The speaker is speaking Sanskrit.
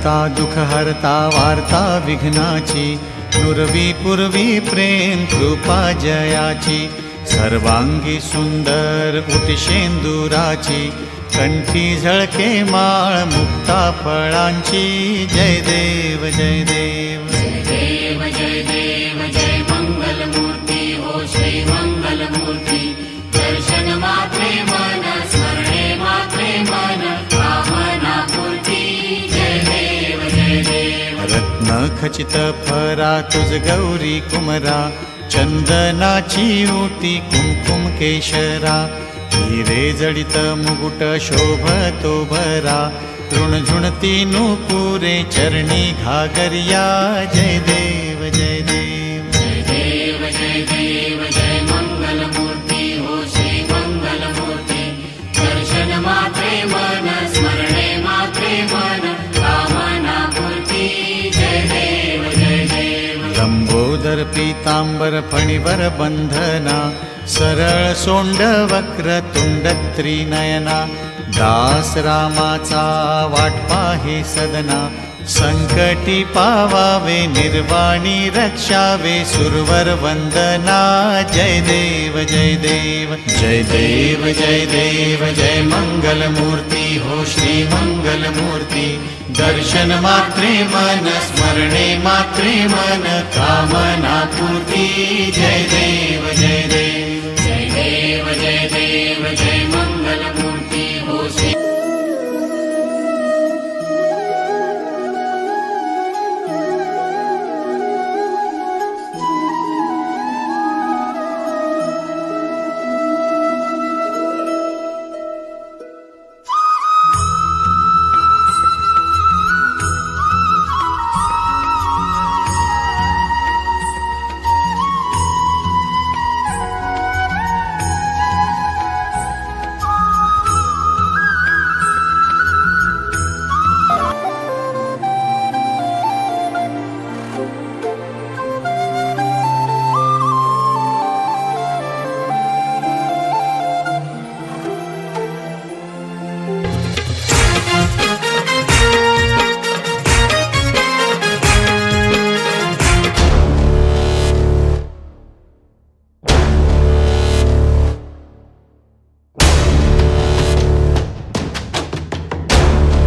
करता दुःखहर्ता वार्ता विघ्नाची. नुरवी पूर्वी प्रेम कृपा जयाची. सर्वांगी सुंदर उटिशेंदुराची कंठी झळके माळ मुक्ता फळांची. जय देव जय देव. देव जय देव. रत्न खचित फरा तुझ गौरी कुमरा चंदनाची ओटी कुमकुम केशरा. हिरे जडित मुकुट शोभतो भरा. तृणझुणती नुपुरे चरणी घागरिया. जय देव जय देव. बंधना सरळ सोंड वक्र तुंड त्रिनयना दास पाहे सदना संकटी पावावे निर्वाणी रक्षावे सुरवर वंदना जय देव जय देव जय देव जय देव जय मंगल मूर्ती हो श्री दर्शन मातृ मन स्मरणे मात्रे मन कामनापूर्ति जय देव जय देव। जय देव जय देव जय मङ्गलमूर्ति